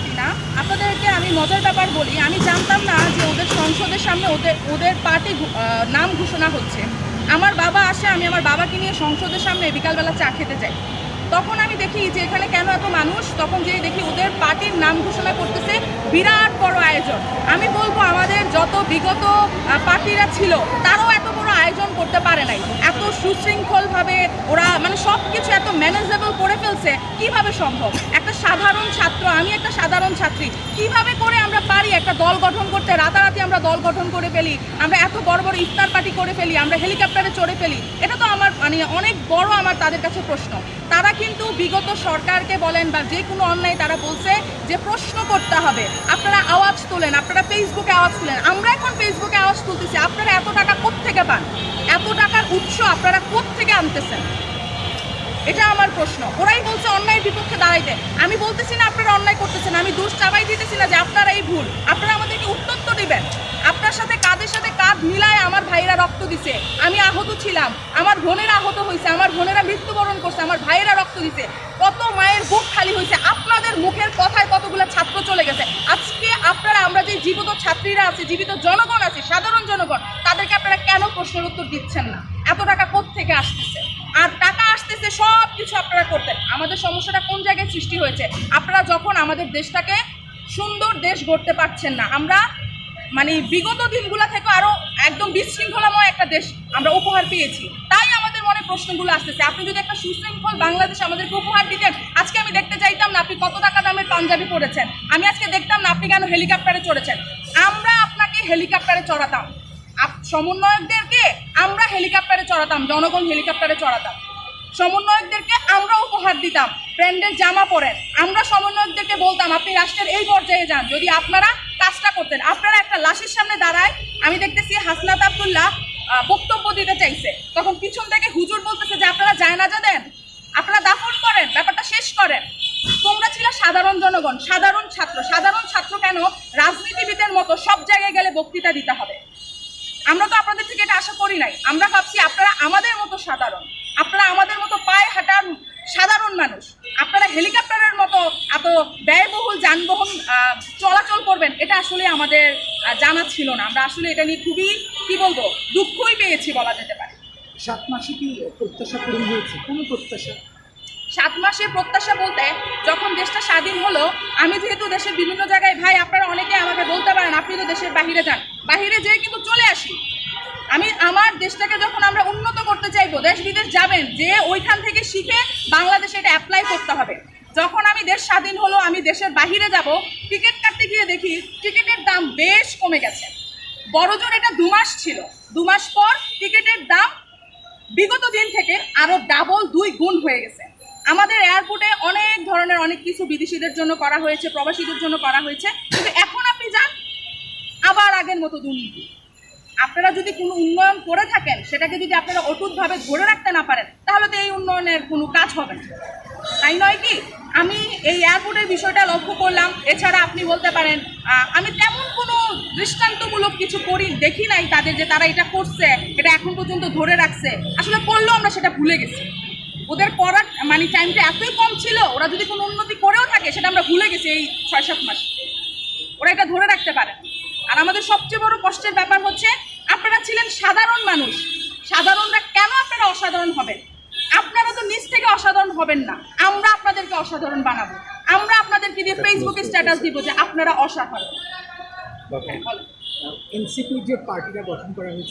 Party না। আপনাদেরকে আমি মজার ব্যাপার বলি, আমি জানতাম না যে ওদের সংসদের সামনে ওদের ওদের পার্টি নাম ঘোষণা হচ্ছে। আমার বাবা আসে, আমি আমার বাবাকে নিয়ে সংসদের সামনে বিকালবেলা চা খেতে যাই। তখন আমি দেখি যে এখানে কেন এত মানুষ, তখন যে দেখি ওদের পার্টির নাম ঘোষণা করতেছে, বিরাট বড় আয়োজন। আমি বলব, আমাদের যত বিগত পার্টিরা ছিল, তারাও এত বড় আয়োজন করতে পারে নাই। সুশৃঙ্খলভাবে ওরা মানে সব কিছু এত ম্যানেজেবল করে ফেলছে, কীভাবে সম্ভব? একটা সাধারণ ছাত্র, আমি একটা সাধারণ ছাত্রী, কীভাবে করে আমরা পারি একটা দল গঠন করতে? রাতারাতি আমরা দল গঠন করে ফেলি, আমরা এত বড় বড় ইফতার পার্টি করে ফেলি, আমরা হেলিকপ্টারে চড়ে ফেলি, এটা তো আমার মানে অনেক বড় আমার তাদের কাছে প্রশ্ন। তারা কিন্তু বিগত সরকারকে বলেন বা যে কোনো অন্যায় তারা বলছে যে প্রশ্ন করতে হবে। আপনারা আওয়াজ তোলেন, আপনারা ফেসবুকে আওয়াজ তুলেন। আমরা এখন ফেসবুকে আওয়াজ তুলতেছি, আপনারা এত টাকা কোত্থেকে পান? এত টাকার উৎস আপনারা আনতেছেন? এটা আমার প্রশ্ন। ওরাই বলছে অন্যায়ের বিপক্ষে দাঁড়াইতে। আমি বলতেছি না আপনারা অন্যায় করতেছেন, আমি দোষ চাপাই দিতেছি না যে আপনারা এই ভুল। আপনারা আমাদেরকে উত্তর দিবেন। আপনার সাথে কাঁধের সাথে কাঁধ মিলায় আমার ভাইয়েরা রক্ত দিছে। আমি আহত ছিলাম, আমার বোনেরা আহত হয়েছে আমার বোনেরা মৃত্যুবরণ করছে, আমার ভাইয়েরা রক্ত দিছে। কত মায়ের বুক খালি হয়েছে আপনাদের মুখের কথায় কতগুলো ছাত্র চলে গেছে। আজকে আপনারা, আমরা যে জীবিত ছাত্রীরা আছে, জীবিত জনগণ আছে, সাধারণ জনগণ, তাদেরকে আপনারা কেন প্রশ্নের উত্তর দিচ্ছেন না? এত টাকা থেকে আসতেছে? আর টাকা আসতেছে সব কিছু আপনারা করতেন আমাদের সমস্যাটা কোন জায়গায় সৃষ্টি হয়েছে? আপনারা যখন আমাদের দেশটাকে সুন্দর দেশ গড়তে পারছেন না, আমরা মানে বিগত দিনগুলো থেকে আরও একদম বিশৃঙ্খলাময় একটা দেশ আমরা উপহার পেয়েছি। তাই আমাদের মনে প্রশ্নগুলো আসতেছে। আপনি যদি একটা সুশৃঙ্খল বাংলাদেশ আমাদেরকে উপহার দিতেন, আজকে আমি দেখতে চাইতাম না আপনি কত টাকা দামের পাঞ্জাবি পরেছেন। আমি আজকে দেখতাম না আপনি কেন হেলিকপ্টারে চড়েছেন। আমরা আপনাকে হেলিকপ্টারে চড়াতাম। সমন্বয়কদেরকে আমরা হেলিকপ্টারে চড়াতাম, জনগণ হেলিকপ্টারে চড়াতাম। সমন্বয়কদেরকে আমরা উপহার দিতাম, ব্র্যান্ডের জামা পরেন। আমরা সমন্বয়কদেরকে বলতাম, আপনি রাষ্ট্রের এই পর্যায়ে যান, যদি আপনারা কাজটা করতেন। আপনারা একটা লাশের সামনে দাঁড়ায়, আমি দেখতেছি হাসনাত আবদুল্লাহ বক্তব্য দিতে চাইছে। তখন পিছন থেকে হুজুর বলতেছে যে, আপনারা জায়নাজা দেন আপনারা দাফন করেন, ব্যাপারটা শেষ করেন। তোমরা ছিল সাধারণ জনগণ, সাধারণ ছাত্র। সাধারণ ছাত্র কেন? রাজনীতিবিদের মতো সব জায়গায় গেলে বক্তৃতা দিতে হবে। আমরা তো আপনাদের থেকে এটা আশা করি নাই। আমরা ভাবছি আপনারা আমাদের মতো সাধারণ। আপনারা আমাদের মতো পায়ে হাঁটার সাধারণ মানুষ। আপনারা হেলিকপ্টারের মতো এত ব্যয়বহুল যানবাহন চলাচল করবেন, এটা আসলে আমাদের জানা ছিল না। আমরা আসলে এটা নিয়ে খুবই, কি বলব, দুঃখই পেয়েছি বলা যেতে পারে। সাত মাসে কি প্রত্যাশা পূরণ হয়েছে? কোনো প্রত্যাশা? সাত মাসের প্রত্যাশা বলতে যখন দেশটা স্বাধীন হলো, আমি যেহেতু দেশের বিভিন্ন জায়গায়, ভাই, আপনারা অনেকে আমাকে বলতে পারেন, আপনি তো দেশের বাহিরে যান। বাহিরে যেয়ে কিন্তু চলে আসি। আমি আমার দেশটাকে যখন আমরা উন্নত করতে চাইব, দেশ বিদেশ যাবেন, যে ওইখান থেকে শিখে বাংলাদেশে এটা অ্যাপ্লাই করতে হবে। যখন আমি দেশ স্বাধীন হলো, আমি দেশের বাহিরে যাব, টিকিট কাটতে গিয়ে দেখি, টিকিটের দাম বেশ কমে গেছে। বড়জোর এটা দু মাস ছিল। দু মাস পর টিকিটের দাম বিগত দিন থেকে আরও ডাবল দুই গুণ হয়ে গেছে। আমাদের এয়ারপোর্টে অনেক ধরনের অনেক কিছু বিদেশিদের জন্য করা হয়েছে, প্রবাসীদের জন্য করা হয়েছে। কিন্তু এখন আপনি যান, আবার আগের মতো দুর্নীতি। আপনারা যদি কোনো উন্নয়ন করে থাকেন, সেটাকে যদি আপনারা অটুটভাবে ধরে রাখতে না পারেন, তাহলে তো এই উন্নয়নের কোনো কাজ হবে না। তাই নয় কি? আমি এই এয়ারপোর্টের বিষয়টা লক্ষ্য করলাম। এছাড়া আপনি বলতে পারেন আমি তেমন কোনো দৃষ্টান্তমূলক কিছু করি, দেখি নাই তাদের যে তারা এটা করছে, এটা এখন পর্যন্ত ধরে রাখছে। আসলে করলেও আমরা সেটা ভুলে গেছি। ওদের পড়ার মানে টাইমটা এতই কম ছিল ওরা যদি কোনো উন্নতি করেও থাকে সেটা আমরা ভুলে গেছি এই ছয় সাত মাস। ওরা এটা ধরে রাখতে পারে। আর আমাদের সবচেয়ে বড় কষ্টের ব্যাপার হচ্ছে আপনারা ছিলেন সাধারণ মানুষ। সাধারণরা কেন আপনারা অসাধারণ হবেন? আপনারা তো নিজ থেকে অসাধারণ হবেন না। আমরা আপনাদেরকে অসাধারণ বানাবো। আমরা আপনাদেরকে দিয়ে ফেসবুকে স্ট্যাটাস দিব যে আপনারা অসাধারণ। এনসিপির যে পার্টিটা গঠন করা হয়েছে